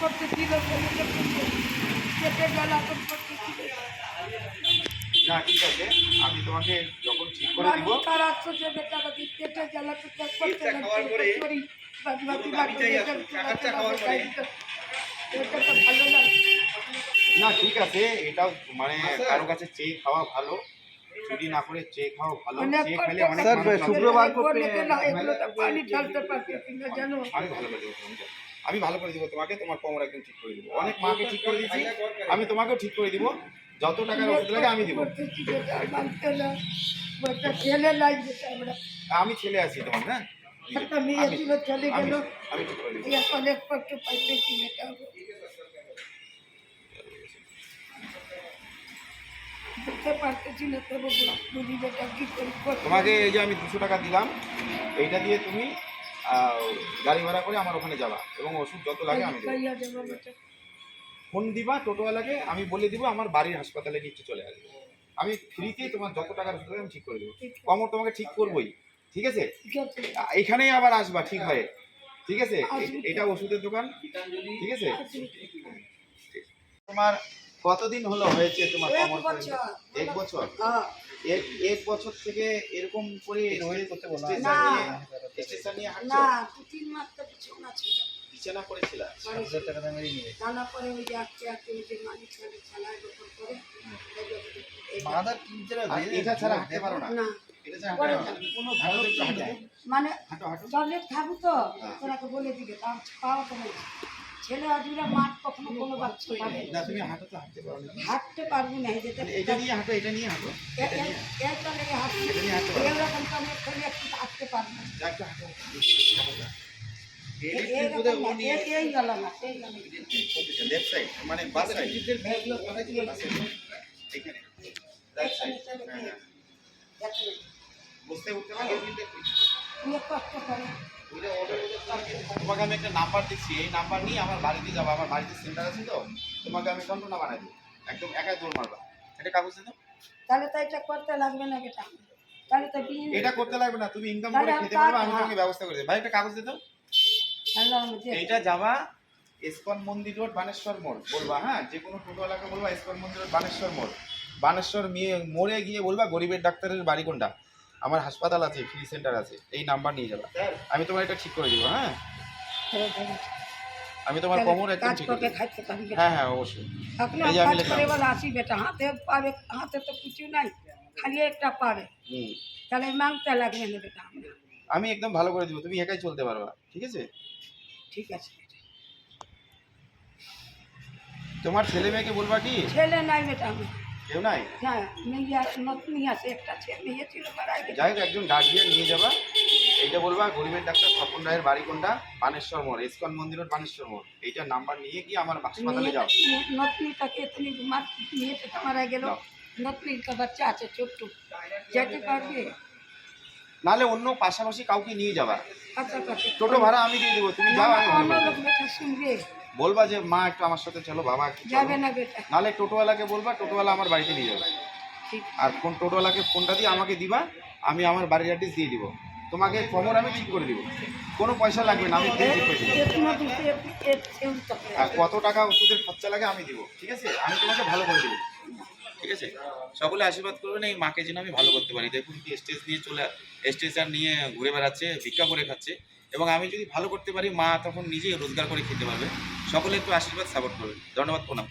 পেটে না ঠিক আছে আমি তোমাকে যখন ঠিক করে দিব মানুষ তার আশ্চর্য বেটারা দিক পেটে জ্বালাতন করতে খাওয়ার পরে চুরি বাকি বাকি ধরুন আমি চাই আসুন, চাকার চা খাওয়ার পরে। এটা তো ভালো লাগে না ঠিক আছে এটাও মানে কারও কাছে চেয়ে খাওয়া ভালো চুরি না করে চেয়ে খাওয়া ভালো চেয়ে খেলে অনেক আছে। শুক্রবার করতে- এগুলোকে না, এগুলোতে পানি ঢালতে পারছে কিনা জানো আমি ভালো করে। আমি ভালো করে দিব তোমাকে তোমার কোমর একদম ঠিক করে দিব। অনেক মাকে ঠিক করে দিয়েছি আমি তোমাকেও ঠিক করে দিব। যত টাকার ওষুধ লাগে আমি দিব। লাগবে আমি ছেলে আছি তোমার হ্যাঁ? তোমাকে এই যে আমি দুশো টাকা দিলাম এইটা দিয়ে তুমি গাড়ি ভাড়া করে আমার ওখানে যাবা এবং ওষুধ যত লাগে আমি ফোন দিবা টোটোওয়ালাকে আমি বলে দিব আমার বাড়ির হাসপাতালে নিচে চলে আসবে। আমি ফ্রিতে তোমার যত টাকার ওষুধ আমি ঠিক করে দেবো। কমর তোমাকে ঠিক করবোই ঠিক আছে? এখানেই আবার আসবা ঠিক হয়ে। ঠিক আছে? এটা ওষুধের দোকান ঠিক আছে? তোমার কতদিন হলো হয়েছে তোমার এক বছর। এক বছর এক এক বছর থেকে এরকম করে স্টেশন নিয়ে না। দু তিন মাস তো বিছানা ছিল। বিছানা করেছিল? ওই যে ওই যে মালিক খেলায় করে এটা ছাড়া হাঁটতে পারো না। মানে হাঁটো হাঁটো চলে থাকব। তো হ্যাঁ। বলে দিবে তার পাওয়া তো বলছে ছেলে আজুরা মাঠ কখনো কোনো বাচ্চা পাবে না। তুমি হাঁটো তো হাঁটতে পারো না। হাঁটতে পারব না এই এটা নিয়ে হাঁটো এটা নিয়ে হাঁটো। এ- এ- এইটা হাঁটতে এটা নিয়ে হাঁটতে এরকম তো আমি খালি একটু হাঁটতে পারব না। একটু হাঁটো। মানে বাস সাইড এখানে রাইট সাইড হ্যাঁ হ্যাঁ। বসতে উঠতে পারো? তুমি কষ্ট করে। তোমাকে আমি একটা নাম্বার দিচ্ছি। এই নাম্বার নিয়ে আমার বাড়িতে যাব আমার বাড়িতে সেন্টার আছে তো তোমাকে আমি ঘণ্টা বানাই দেবো। একদম একাই দৌড় মারবা। এটা কাগজ দিতো তাহলে তো এটা করতে লাগবে না বেটা। তাহলে তো এটা করতে লাগবে না তুমি ইনকাম করে খেতে পারবে আমি তোমাকে ব্যবস্থা করে দেবো। ভাই একটা কাগজ দিতো এইটা যাবা ইস্কন মন্দির রোড বানেশ্বর মোড় বলবা হ্যাঁ? যে কোনো টোটোওয়ালাকে বলবা ইস্কন মন্দির রোড বানেশ্বর মোড়। বানেশ্বর মেয়ে মোড়ে গিয়ে বলবা গরিবের ডাক্তারের বাড়ি কোনটা? আমার হাসপাতাল আছে ফ্রি সেন্টার আছে এই নাম্বার নিয়ে যাবা। আমি তোমার এটা ঠিক করে দিব হ্যাঁ? আমি তোমার কোমর একদম ঠিক করে হ্যাঁ হ্যাঁ অবশ্যই। এই যে আমি লিখলাম। আসি বেটা হাতে পাবে হাতে তো কিছু নাই খালি একটা পাবে হুম। তাহলে মাংতে লাগবে না বেটা আমি একদম ভালো করে দিব তুমি একাই চলতে পারবা ঠিক আছে? ঠিক আছে তোমার ছেলে মেয়েকে বলবা কি? ছেলে নাই বেটা কেউ নাই? না মেয়ে আছে নতুন আছে একটা ছেলে মেয়ে ছিল যাই হোক একজন গার্জিয়ান নিয়ে যাবা। এইটা বলবা গরিবের ডাক্তার স্বপন রায়ের বাড়ি কোনটা? বানেশ্বর মোড় ইস্কন মন্দির রোড বানেশ্বর মোড়। এইটার নাম্বার নিয়ে গিয়ে আমার হাসপাতালে যাও। নতনিটাকে তুমি মেয়েটা মারা গেল। কা বাচ্চা আছে ছোট্ট। যেতে পারবে? নাহলে অন্য পাশাপাশি কাউকে নিয়ে যাবা। কাছাকাছি টোটো ভাড়া আমি দিয়ে দেবো তুমি যাও শুনবে। বলবা যে মা একটু আমার সাথে চলো বাবা একটু যাবে না বেটা। নাহলে টোটোওয়ালাকে বলবা টোটোওয়ালা আমার বাড়িতে নিয়ে যাবে। ঠিক। আর কোন টোটোওয়ালাকে ফোনটা দিয়ে আমাকে দিবা আমি আমার বাড়ির অ্যাড্রেস দিয়ে দিব। তোমাকে কোমর আমি ঠিক করে দিব। কোনো পয়সা লাগবে না আমি ঠিক করে দিব। আর কত টাকা ওষুধের খরচা লাগে আমি দিব ঠিক আছে? আমি তোমাকে ভালো করে দেবো। ঠিক আছে? সকলে আশীর্বাদ করবেন এই মাকে যেন আমি ভালো করতে পারি। দেখুন কি স্টেজ নিয়ে চলে স্টেশন নিয়ে ঘুরে বেড়াচ্ছে ভিক্ষা করে খাচ্ছে। এবং আমি যদি ভালো করতে পারি মা তখন নিজেই রোজগার করে খেতে পারবে। সকলে একটু আশীর্বাদ সাপোর্ট করবেন। ধন্যবাদ প্রণাম।